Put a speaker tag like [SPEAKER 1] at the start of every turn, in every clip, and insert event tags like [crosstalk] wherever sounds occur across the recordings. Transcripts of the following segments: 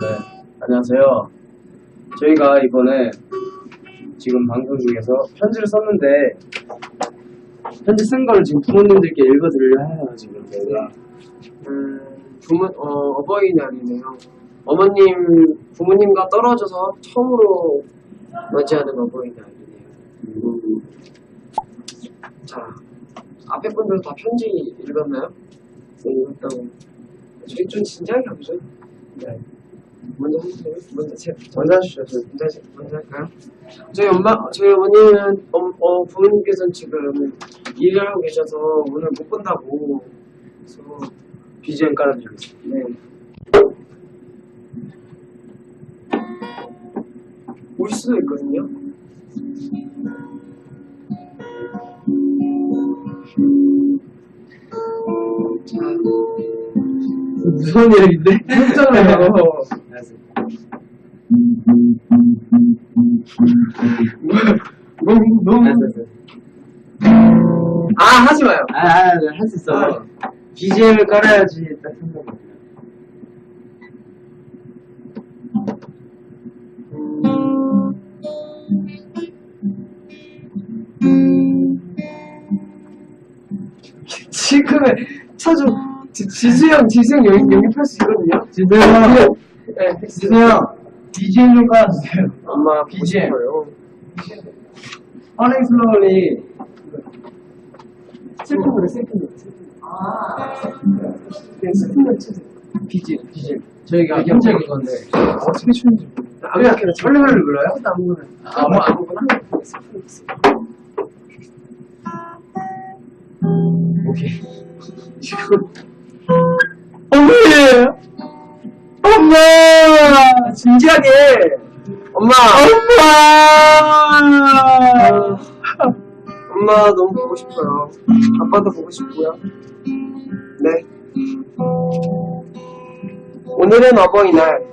[SPEAKER 1] 네, 안녕하세요. 저희가 이번에 지금 방송 중에서 편지를 썼는데 편지 쓴 거를 지금 부모님들께 읽어드리려 해요 지금 저희가.
[SPEAKER 2] 음, 부모, 어, 어버이날이네요. 어머님, 부모님과 떨어져서 처음으로 맞이하는 어버이날이네요. 음. 자, 앞에 분들 다 편지 읽었나요? 네, 읽었다고. 저희 좀 진지하게 하죠. 네. 먼저 하세요. 먼저 제,
[SPEAKER 1] 먼저 하시죠. 저
[SPEAKER 2] 먼저, 하시- 먼저 할까요? 저희 엄마, 저희 어머니는, 어, 어, 부모님께서는 지금 일을 하고 계셔서 오늘 못 본다고. 그래서
[SPEAKER 1] BGM 깔아드리겠습니다.
[SPEAKER 2] 네. 올 수도 있거든요. 자,
[SPEAKER 1] 무서운 이야기인데?
[SPEAKER 2] 무섭잖아요. [laughs] 너무, 너무. 아, 하지 마요.
[SPEAKER 1] 아, 할수 있어. BGM을 깔아야지 딱 생각.
[SPEAKER 2] 지금의 차주, 지- 지수 형, 지수형 영, 영입할 수 있거든요.
[SPEAKER 1] 지수 형,
[SPEAKER 2] 네,
[SPEAKER 1] 지수형, BGM 좀 깔아주세요.
[SPEAKER 2] 엄마
[SPEAKER 1] BGM. 허닝 슬로우리
[SPEAKER 2] 슬픈 노래, 슬픈 노래, 노래. 네, 슬픈 노래 쳐주세요.
[SPEAKER 1] BGM, BGM. 저희가 현재 건데
[SPEAKER 2] 어떻게 추는지 모르겠다. 아무렇게나
[SPEAKER 1] 설레설레 불러요?
[SPEAKER 2] 아무거나. 아무, 아무거나. 슬픈 노래, 슬픈 노래.
[SPEAKER 1] 오케이. 어머니! 엄마!
[SPEAKER 2] 진지하게. 엄마.
[SPEAKER 1] 엄마!
[SPEAKER 2] 엄마 너무 보고 싶어요. 아빠도 보고 싶고요. 네. 오늘은 어버이날.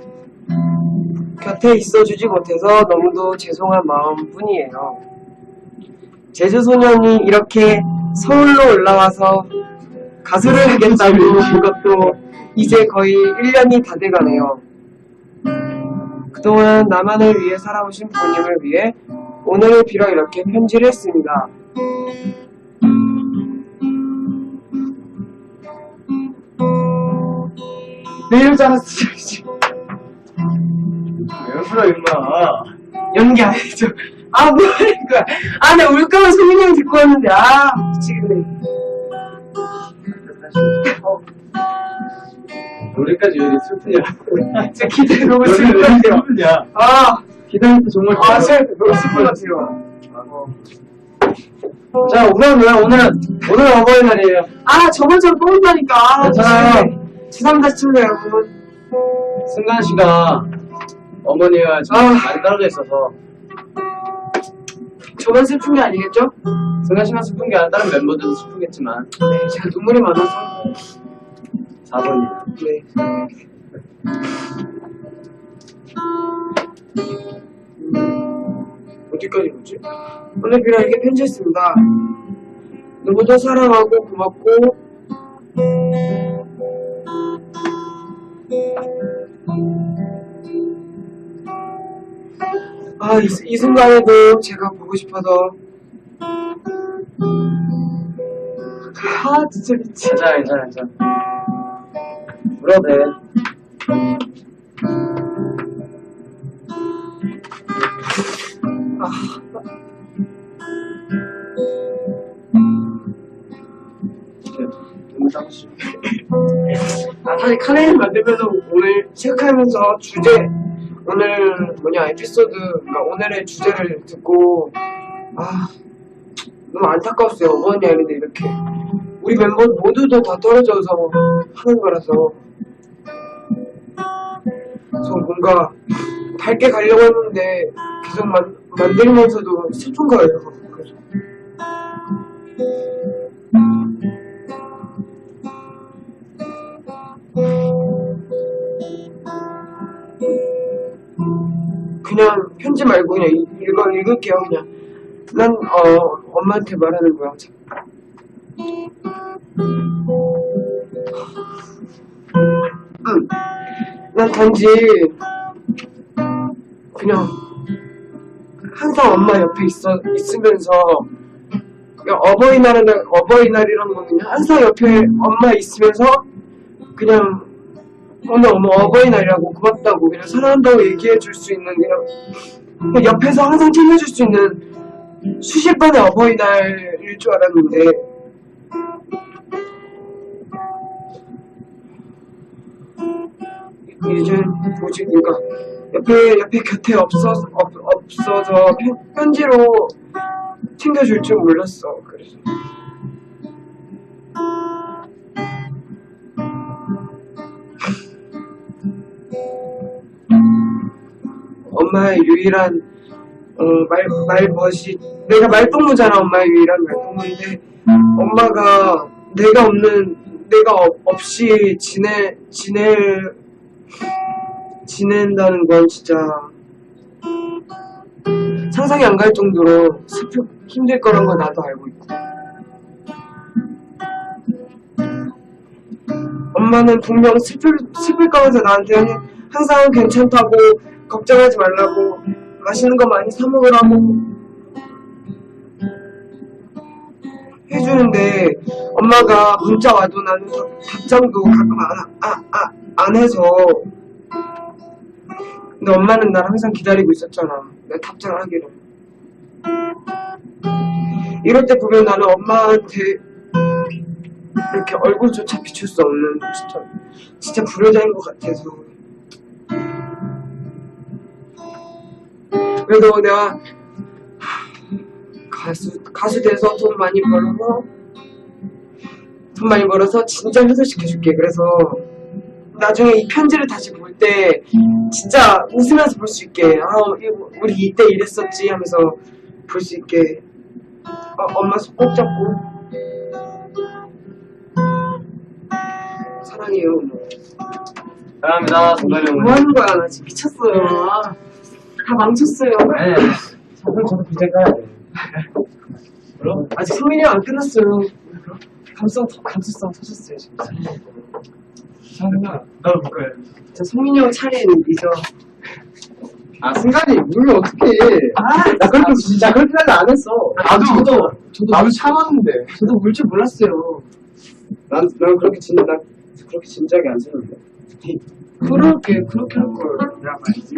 [SPEAKER 2] 곁에 있어주지 못해서 너무도 죄송한 마음뿐이에요. 제주 소년이 이렇게 서울로 올라와서 가수를 하겠다고 한 것도 이제 거의 1년이 다 돼가네요. 그동안 나만을 위해 살아오신 부모님을 위해 오늘을 빌어 이렇게 편지를 했습니다. 내일 잘았어
[SPEAKER 1] 왜 울어, 임마.
[SPEAKER 2] 연기 아니죠? 아 뭐랄까? 아, 나 울까봐 소민이 형 듣고 왔는데 아 미치겠네.
[SPEAKER 1] 노래까지 왜 이렇게 슬프냐. [laughs]
[SPEAKER 2] 진짜 기대 너무
[SPEAKER 1] 노래 왜 이렇게
[SPEAKER 2] 같아요. [laughs]
[SPEAKER 1] 슬프냐.
[SPEAKER 2] 아,
[SPEAKER 1] 기다릴 때 정말
[SPEAKER 2] 아, 진짜 너무 것 같아요.
[SPEAKER 1] 자, 우선은 오늘은, 오늘 어버이날이에요.
[SPEAKER 2] 아, 저번처럼 뽑는다니까. 아,
[SPEAKER 1] 괜찮아요.
[SPEAKER 2] 죄송합니다, 시청자 여러분.
[SPEAKER 1] 승관 씨가 어머니와 지금
[SPEAKER 2] 아.
[SPEAKER 1] 많이 떨어져 있어서
[SPEAKER 2] 저만 슬픈 게 아니겠죠?
[SPEAKER 1] 승관 씨만 슬픈 게 아니라 다른 멤버들도 슬프겠지만
[SPEAKER 2] 네, 제가 눈물이 많아서.
[SPEAKER 1] 4번이에요.
[SPEAKER 2] 네. 어디까지 보지? 비라 이렇게 편지했습니다. 누구도 사랑하고 고맙고 아, 이, 이 순간에도 제가 보고 싶어서 아, 진짜 미치
[SPEAKER 1] 괜찮아, 괜찮아, 괜찮아. 돼.
[SPEAKER 2] 너무 땀시 아, 사실 카네를 만들면서 오늘 시작하면서 주제, 오늘 뭐냐, 에피소드, 그러니까 오늘의 주제를 듣고, 아, 너무 안타까웠어요. 어머니 아닌데 이렇게. 우리 멤버 모두도 다 떨어져서 하는 거라서. 그래서 뭔가 밝게 가려고 했는데 계속 만, 만들면서도 슬픈 거예요. 그래서 그냥 편지 말고 그냥 이- 읽어 읽을게요 그냥 난 어 엄마한테 말하는 거야 응. 난 단지 그냥 항상 엄마 옆에 있어 있으면서 어버이날은 어버이날이란 건 그냥 항상 옆에 엄마 있으면서 그냥 오늘 엄마 어버이날이라고 고맙다고 그냥 사랑한다고 얘기해 줄 수 있는 그냥 옆에서 항상 챙겨줄 수 있는 수십 번의 어버이날일 줄 알았는데 이제 뭐지 그러니까 옆에 옆에 곁에 없어서 편, 편지로 챙겨줄 줄 몰랐어. 그래서. 엄마의 유일한 어, 말, 말벗이 내가 말동무잖아 엄마의 유일한 말동무인데 엄마가 내가 없는 내가 없- 없이 지내 지낼 지낸다는 건 진짜 상상이 안 갈 정도로 슬프 힘들 거란 걸 나도 알고 있고. 엄마는 분명 슬플 슬플 거면서 나한테 항상 괜찮다고 걱정하지 말라고 맛있는 거 많이 사 먹으라고 해주는데 엄마가 문자 와도 나는 답- 답장도 가끔 안, 아, 아, 안 해서. 근데 엄마는 날 항상 기다리고 있었잖아. 내가 답장을 하기를 이럴 때 보면 나는 엄마한테 이렇게 얼굴조차 비출 수 없는 진짜 진짜 불효자인 것 같아서. 그래도 내가 하, 가수 가수 돼서 돈 많이 벌어서 돈 많이 벌어서 진짜 효도시켜줄게. 그래서 나중에 이 편지를 다시 볼 때 진짜 웃으면서 볼 수 있게 아 이- 우리 이때 이랬었지 하면서 볼 수 있게 어, 엄마 손 꼭 잡고. 사랑해요
[SPEAKER 1] 사랑합니다, 정달이
[SPEAKER 2] 뭐 하는 거야? 나 지금 미쳤어요. 아, 다 망쳤어요.
[SPEAKER 1] 네. [laughs] 저도 저도 비제 가야 돼. 그럼?
[SPEAKER 2] 아직 성민이 형안 끝났어요. 감성 감수성 터졌어요 지금
[SPEAKER 1] 상민아, 나도 볼 거야.
[SPEAKER 2] 저 성민이 형 차례는 잊어
[SPEAKER 1] 아, 승관이 물면 어떡해.
[SPEAKER 2] 아,
[SPEAKER 1] 나 그렇게, 진짜 그렇게 할래 안 했어.
[SPEAKER 2] 나도 저도 저도
[SPEAKER 1] 나도 참았는데.
[SPEAKER 2] 저도 울 줄 몰랐어요
[SPEAKER 1] 난, 난 그렇게 진, 난 그렇게 진지하게 안 쓰는데.
[SPEAKER 2] 그렇게 그렇게 할걸
[SPEAKER 1] 야, 말지.